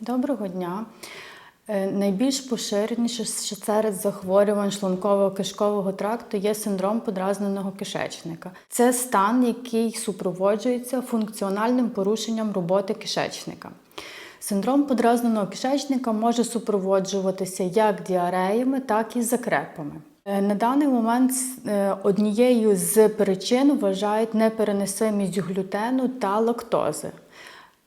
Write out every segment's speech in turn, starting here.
Доброго дня. Е, Найбільш поширеніше серед захворювань шлунково-кишкового тракту є синдром подразненого кишечника. Це стан, який супроводжується функціональним порушенням роботи кишечника. Синдром подразненого кишечника може супроводжуватися як діареями, так і закрепами. Е, На даний момент е, однією з причин вважають непереносимість глютену та лактози.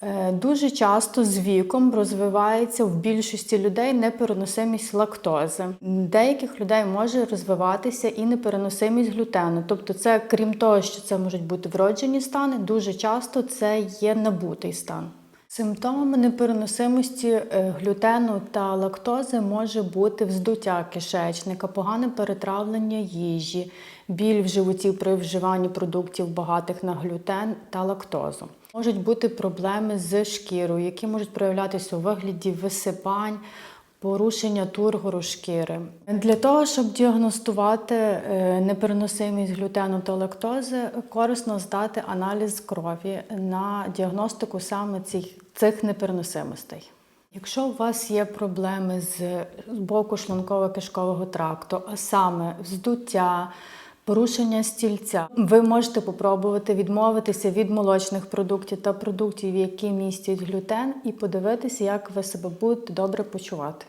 Е, Дуже часто з віком розвивається в більшості людей непереносимість лактози. Деяких людей може розвиватися і непереносимість глютену. Тобто, це крім того, що це можуть бути вроджені стани, дуже часто це є набутий стан. Симптомами непереносимості е, глютену та лактози може бути вздуття кишечника, погане перетравлення їжі, біль в животі при вживанні продуктів багатих на глютен та лактозу. Можуть бути проблеми з шкірою, які можуть проявлятися у вигляді висипань, порушення тургору шкіри. Для того, щоб діагностувати е, непереносимість глютену та лактози, корисно здати аналіз крові на діагностику саме цих, непереносимостей. Якщо у вас є проблеми з боку шлунково-кишкового тракту, а саме вздуття, порушення стільця, ви можете попробувати відмовитися від молочних продуктів та продуктів, які містять глютен, і подивитися, як ви себе будете добре почувати.